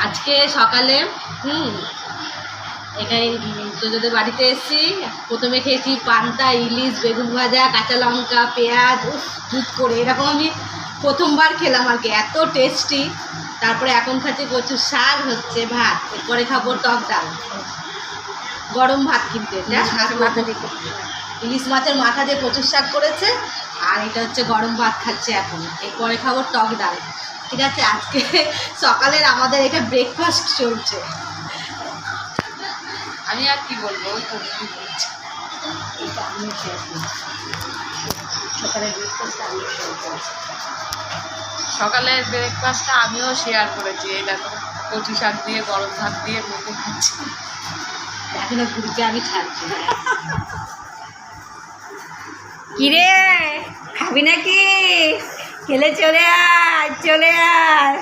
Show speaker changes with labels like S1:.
S1: আজকে সকালে হুম এখানে তোদের বাড়িতে এসেছি প্রথমে খেয়েছি পান্তা ইলিশ বেগুন ভাজা কাঁচা লঙ্কা পেঁয়াজ উফ দুধ করে। এরকম আমি প্রথমবার খেলাম আর কি এত টেস্টি তারপরে এখন খাচ্ছি প্রচুর শাক হচ্ছে ভাত এরপরে খাব টক ডাল। গরম ভাত কিনতে ইলিশ মাছের মাথা দিয়ে প্রচুর শাক করেছে আর এটা হচ্ছে গরম ভাত খাচ্ছে এখন। এরপরে খাব টক ডাল। ঠিক আছে আজকে সকালের আমাদের এটা ব্রেকফাস্ট চলছে।
S2: আমি আর কি বলব ওই তো দিদি
S1: আমি শেয়ার সকালের ব্রেকফাস্ট আমি শেয়ার করছি।
S2: সকালের ব্রেকফাস্টটা আমিও শেয়ার করেছি এটা তো কচু শাক দিয়ে গরম ভাত দিয়ে মুখে খাচ্ছি।
S1: এখনও ঘুরতে আমি ছাড়ছি না।
S3: কিরে? খাবি নাকি? খেলে চলে আয় চলে আয়।